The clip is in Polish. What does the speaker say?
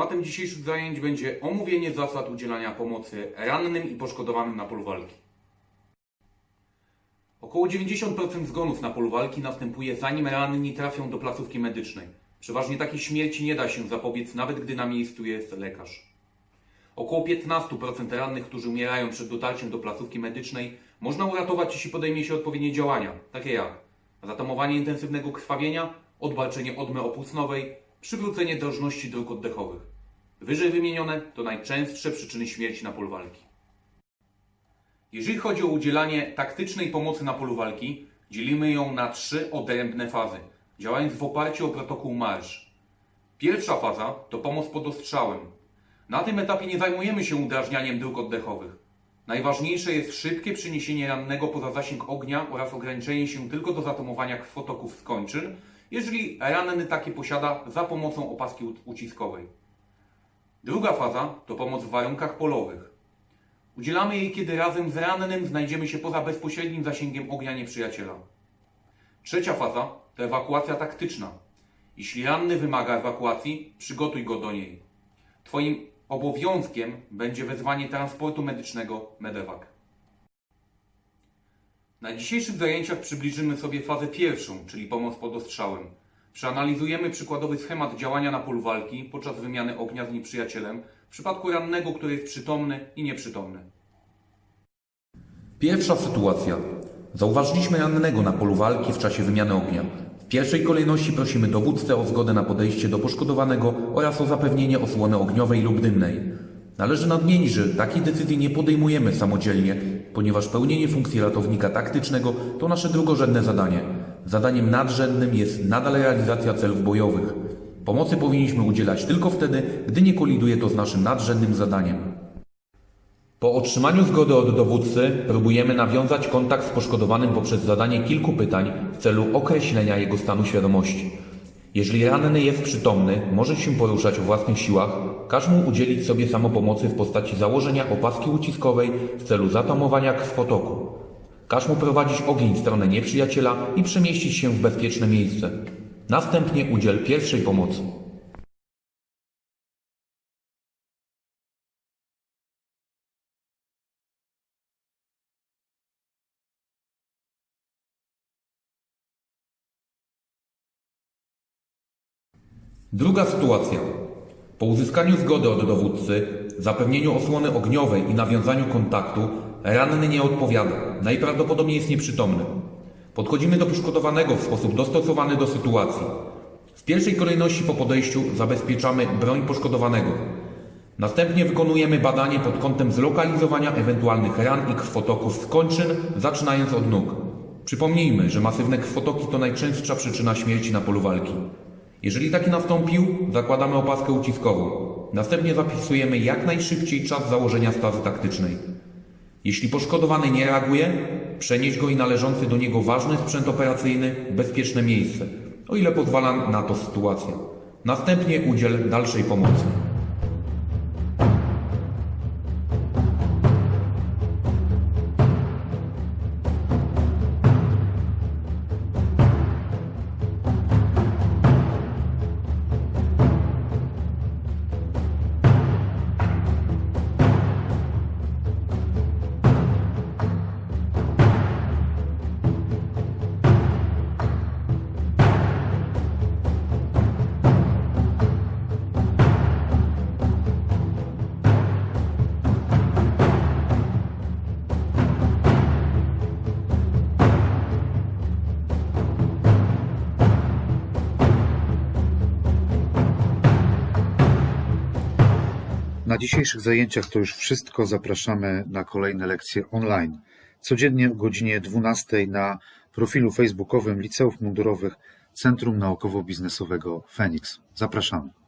Tematem dzisiejszych zajęć będzie omówienie zasad udzielania pomocy rannym i poszkodowanym na polu walki. Około 90% zgonów na polu walki następuje zanim ranni trafią do placówki medycznej. Przeważnie takiej śmierci nie da się zapobiec, nawet gdy na miejscu jest lekarz. Około 15% rannych, którzy umierają przed dotarciem do placówki medycznej, można uratować, jeśli podejmie się odpowiednie działania, takie jak zatamowanie intensywnego krwawienia, odbarczenie odmy opustnowej, przywrócenie drożności dróg oddechowych. Wyżej wymienione to najczęstsze przyczyny śmierci na polu walki. Jeżeli chodzi o udzielanie taktycznej pomocy na polu walki, dzielimy ją na trzy odrębne fazy, działając w oparciu o protokół marsz. Pierwsza faza to pomoc pod ostrzałem. Na tym etapie nie zajmujemy się udrażnianiem dróg oddechowych. Najważniejsze jest szybkie przeniesienie rannego poza zasięg ognia oraz ograniczenie się tylko do zatamowania krwotoków skończyn, jeżeli ranny takie posiada za pomocą opaski uciskowej. Druga faza to pomoc w warunkach polowych. Udzielamy jej, kiedy razem z rannym znajdziemy się poza bezpośrednim zasięgiem ognia nieprzyjaciela. Trzecia faza to ewakuacja taktyczna. Jeśli ranny wymaga ewakuacji, przygotuj go do niej. Twoim obowiązkiem będzie wezwanie transportu medycznego Medevac. Na dzisiejszych zajęciach przybliżymy sobie fazę pierwszą, czyli pomoc pod ostrzałem. Przeanalizujemy przykładowy schemat działania na polu walki podczas wymiany ognia z nieprzyjacielem w przypadku rannego, który jest przytomny i nieprzytomny. Pierwsza sytuacja. Zauważyliśmy rannego na polu walki w czasie wymiany ognia. W pierwszej kolejności prosimy dowódcę o zgodę na podejście do poszkodowanego oraz o zapewnienie osłony ogniowej lub dymnej. Należy nadmienić, że takiej decyzji nie podejmujemy samodzielnie, ponieważ pełnienie funkcji ratownika taktycznego to nasze drugorzędne zadanie. Zadaniem nadrzędnym jest nadal realizacja celów bojowych. Pomocy powinniśmy udzielać tylko wtedy, gdy nie koliduje to z naszym nadrzędnym zadaniem. Po otrzymaniu zgody od dowódcy próbujemy nawiązać kontakt z poszkodowanym poprzez zadanie kilku pytań w celu określenia jego stanu świadomości. Jeżeli ranny jest przytomny, może się poruszać o własnych siłach, każ mu udzielić sobie samopomocy w postaci założenia opaski uciskowej w celu zatamowania krwotoku. Każ mu prowadzić ogień w stronę nieprzyjaciela i przemieścić się w bezpieczne miejsce. Następnie udziel pierwszej pomocy. Druga sytuacja. Po uzyskaniu zgody od dowódcy, zapewnieniu osłony ogniowej i nawiązaniu kontaktu, ranny nie odpowiada. Najprawdopodobniej jest nieprzytomny. Podchodzimy do poszkodowanego w sposób dostosowany do sytuacji. W pierwszej kolejności po podejściu zabezpieczamy broń poszkodowanego. Następnie wykonujemy badanie pod kątem zlokalizowania ewentualnych ran i krwotoków z zaczynając od nóg. Przypomnijmy, że masywne krwotoki to najczęstsza przyczyna śmierci na polu walki. Jeżeli taki nastąpił, zakładamy opaskę uciskową. Następnie zapisujemy jak najszybciej czas założenia stazy taktycznej. Jeśli poszkodowany nie reaguje, przenieś go i należący do niego ważny sprzęt operacyjny w bezpieczne miejsce, o ile pozwala na to sytuacja. Następnie udziel dalszej pomocy. Dzisiejszych zajęciach to już wszystko. Zapraszamy na kolejne lekcje online. Codziennie o godzinie 12 na profilu facebookowym Liceów Mundurowych Centrum Naukowo-Biznesowego Feniks. Zapraszamy.